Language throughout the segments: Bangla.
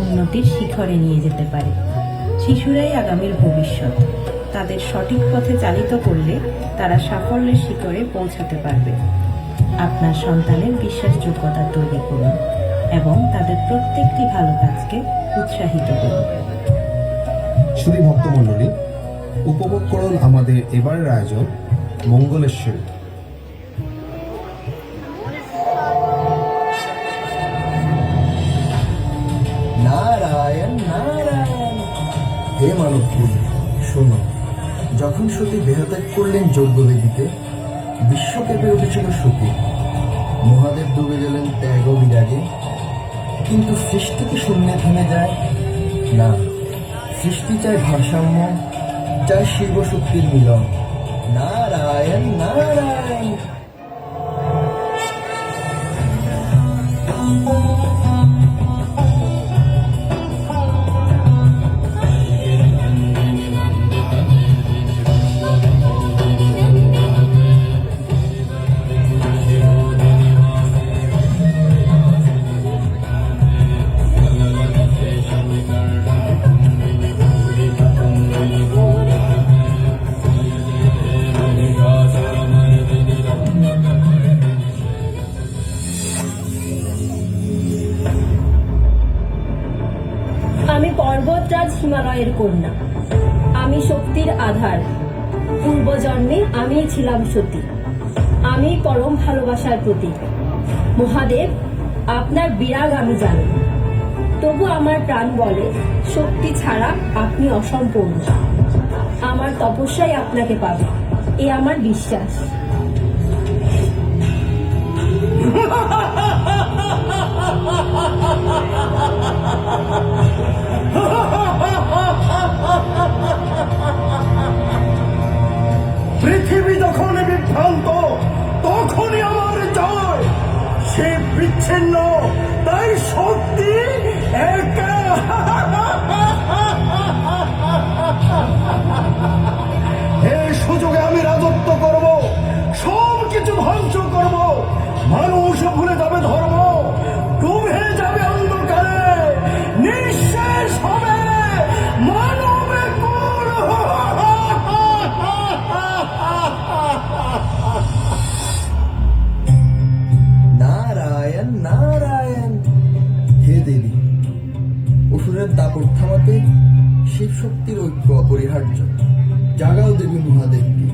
উন্নতির শিখরে নিয়ে যেতে পারে। শিশুরাই আগামীর ভবিষ্যৎ। তাদের সঠিক পথে চালিত করলে তারা সাফল্যের শিখরে পৌঁছাতে পারবে। আপনার সন্তানের বিশ্বাসযোগ্যতা তৈরি করুন এবং তাদের প্রত্যেকটি ভালো কাজকে উৎসাহিত করুন। শুধু ভক্তমণ্ডলী, উপভোগ করুন আমাদের এবারের আয়োজন মঙ্গলেশ্বরী। হে মানব শোন, যখন সতী দেহত্যাগ করলেন যজ্ঞবেদীতে বিশ্ব কেঁপে উঠেছিল সতী। মহাদেব ডুবে গেলেন ত্যাগ বিরাগে। কিন্তু সৃষ্টি কি শূন্যে থেমে যায়? না, সৃষ্টি চায় ভারসাম্য, চায় শিব শক্তির মিলন। হিমালয়ের কন্যা। আমি শক্তির আধার। পূর্বজন্মে আমি ছিলাম সতী। আমি পরম ভালোবাসার প্রতীক। মহাদেব, আপনার বিরাগ আমি জানি। তবু আমার প্রাণ বলে, শক্তি ছাড়া আপনি অসম্পূর্ণ। আমার তপস্যাই আপনাকে পাবে। এ আমার বিশ্বাস। eterno. অসুরের দাপট থামাতে শিব শক্তির ঐক্য অপরিহার্য। জাগাও দেবী মহাদেবকে।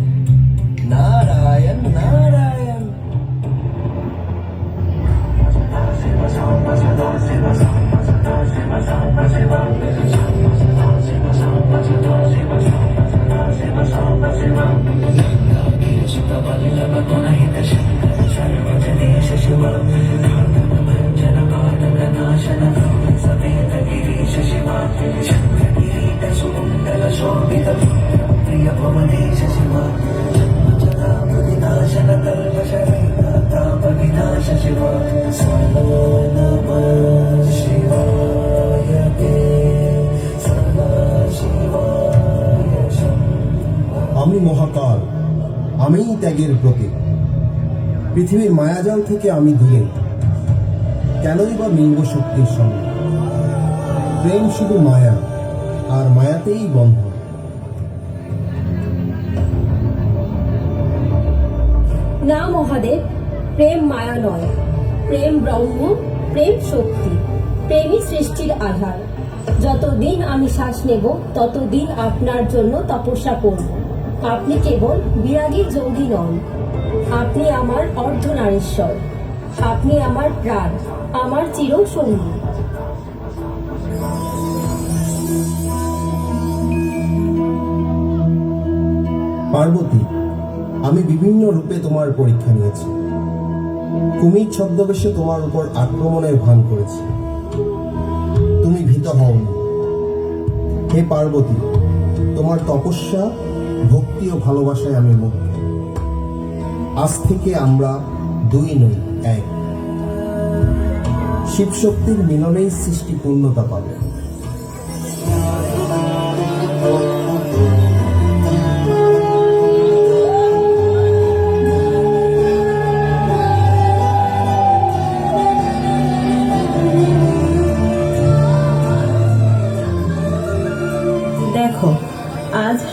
নারায়ণ নারায়ণ। আমি মহাকাল, আমিই ত্যাগের প্রতীক। পৃথিবীর মায়াজাল থেকে আমি দূরে। কেনই বা মিলব শক্তির সঙ্গে? প্রেম শুধু মায়া, আর মায়াতেই বন্ধ। না মহাদেব, প্রেম মায়া নয়। প্রেম ব্রহ্ম, প্রেম শক্তি, প্রেমই সৃষ্টির আধার। যতদিন আমি শ্বাস নেব, ততদিন আপনার জন্য তপস্যা করব। আপনি কেবল বিরাগী যোগী নন। আপনি আমার অর্ধনারীশ্বর। আপনি আমার প্রাণ, আমার চির সঙ্গী পার্বতী, আমি বিভিন্ন রূপে তোমার পরীক্ষা নিয়েছি। কুমির ছদ্মবেশে তোমার উপর আক্রমণের ভান করেছি। তুমি ভীত হওনি। হে পার্বতী, তোমার তপস্যা, ভক্তি ও ভালোবাসায় আমি মুগ্ধ। আজ থেকে আমরা দুই নই, এক। শিবশক্তির মিলনেই সৃষ্টি পূর্ণতা পাবে।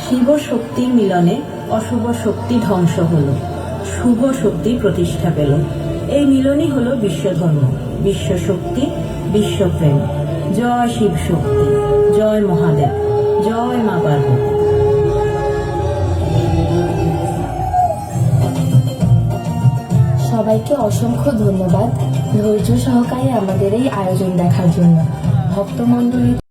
শিব শক্তির মিলনে অশুভ শক্তি ধ্বংস হলো। শুভ শক্তি প্রতিষ্ঠা পেল। এই মিলনই হলো বিশ্বধর্ম বিশ্ব শক্তি বিশ্বপ্রেম। জয় শিব শক্তি জয় মহাদেব, জয় মা পার্বতী। সবাইকে অসংখ্য ধন্যবাদ। ধৈর্য সহকারে আমাদের এই আয়োজন দেখার জন্য। ভক্তমণ্ডলী